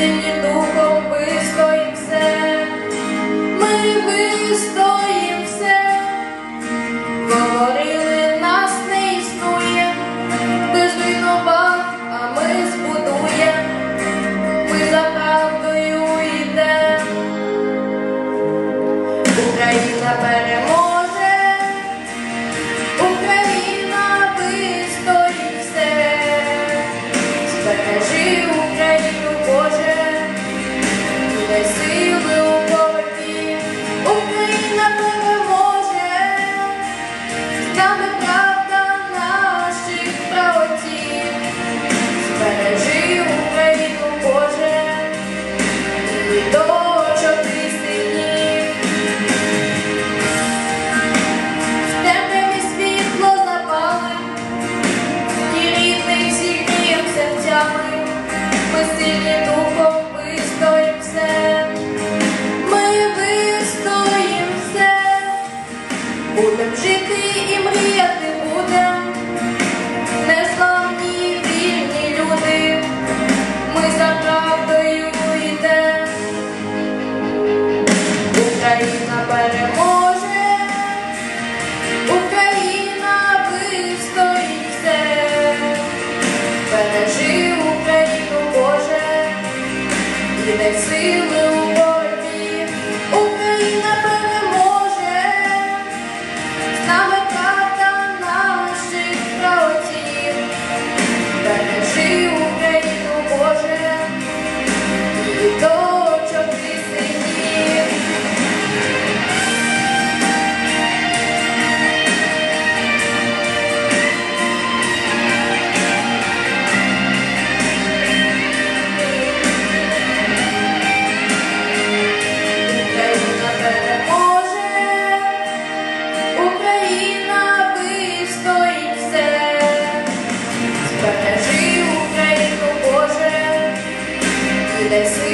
singing дай сили у боротьбі. Україна переможе, нами правда наших правотів. Збережи Україну, Боже, і дочок істині. В темряві світло запали, і рідних зігрієм серцями, ми будем жити і мріяти будем, незламні вільні люди, ми за правдою йдем. Україна переможе. Україна вистоїть все, бережи Україну, Боже, і дай сили this